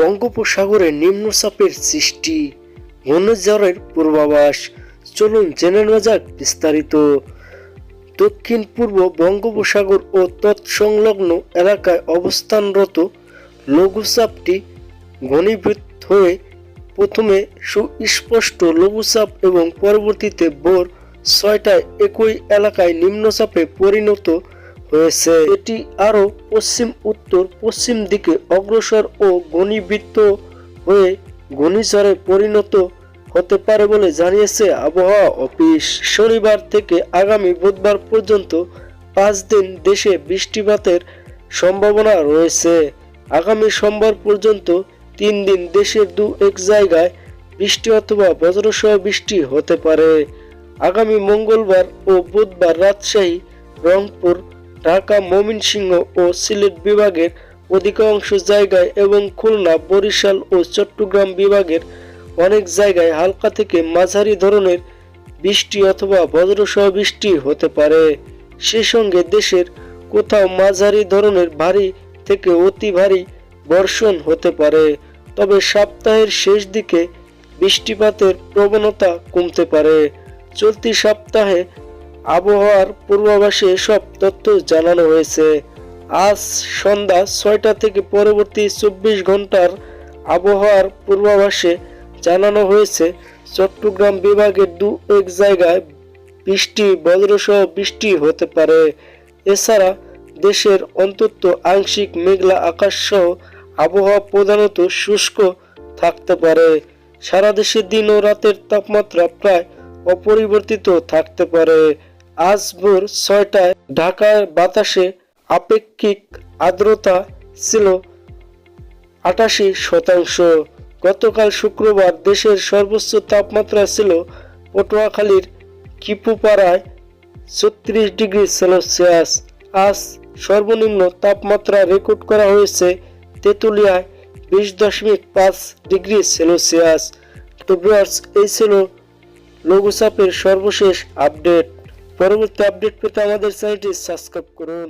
বঙ্গোপসাগরে নিম্নচাপের সৃষ্টি, ঘূর্ণিঝড়ের পূর্বাভাস। চলুন জেনে নেওয়া যাক বিস্তারিত। দক্ষিণ পূর্ব বঙ্গোপসাগর ও তৎসংলগ্ন এলাকায় অবস্থানরত লঘুচাপটি ঘনীভূত হয়ে প্রথমে সুস্পষ্ট লঘুচাপ এবং পরবর্তীতে ভোর ছয়টায় একই এলাকায় নিম্নচাপে পরিণত হয়েছে এটি আরও পশ্চিম, উত্তর, পশ্চিম দিকে অগ্রসর ও ঘনীভূত হয়ে ঘূর্ণিঝড়ে পরিণত হতে পারে বলে জানিয়েছে আবহাওয়া অফিস। শনিবার থেকে আগামী বুধবার পর্যন্ত পাঁচ দিন দেশে বৃষ্টিপাতের সম্ভাবনা রয়েছে। আগামী সোমবার পর্যন্ত তিন দিন দেশের দু এক জায়গায় বৃষ্টি অথবা বজ্রসহ বৃষ্টি হতে পারে। আগামী মঙ্গলবার ও বুধবার রাজশাহী, রংপুর ঢাকা ময়মনসিংহ ও সিলেট বিভাগের অধিকাংশ জায়গায় এবং খুলনা, বরিশাল ও চট্টগ্রাম বিভাগের অনেক জায়গায় হালকা থেকে মাঝারি ধরনের বৃষ্টি অথবা বজ্রসহ বৃষ্টি হতে পারে। সে সঙ্গে দেশের কোথাও মাঝারি ধরনের ভারী থেকে অতি ভারী বর্ষণ হতে পারে, তবে সপ্তাহের শেষ দিকে বৃষ্টিপাতের প্রবণতা কমতে পারে। চলতি সপ্তাহে আবহাওয়ার পূর্বাভাসে সব তথ্য জানানো হয়েছে। আজ সন্ধ্যা ছয়টা থেকে পরবর্তী চব্বিশ ঘণ্টার আবহাওয়ার পূর্বাভাসে জানানো হয়েছে, চট্টগ্রাম বিভাগের দু এক জায়গায় বৃষ্টি, বজ্রসহ বৃষ্টি হতে পারে। এছাড়া দেশের অন্তত আংশিক মেঘলা আকাশ সহ আবহাওয়া প্রধানত শুষ্ক থাকতে পারে। সারা দেশে দিন ও রাতের তাপমাত্রা প্রায় অপরিবর্তিত থাকতে পারে। আজ ভোর ছয়টায় ঢাকার বাতাসে আপেক্ষিক আর্দ্রতা ছিল আটাশি শতাংশ। গতকাল শুক্রবার দেশের সর্বোচ্চ তাপমাত্রা ছিল পটুয়াখালীর কিপুপাড়ায় ছত্রিশ ডিগ্রি সেলসিয়াস। আজ সর্বনিম্ন তাপমাত্রা রেকর্ড করা হয়েছে তেঁতুলিয়ায় বিশ দশমিক পাঁচ ডিগ্রি সেলসিয়াস। তো ভিউয়ার্স, এই ছিল লঘুচাপের সর্বশেষ আপডেট। পরবর্তী আপডেট পেতে আমাদের চ্যানেলটি সাবস্ক্রাইব করুন।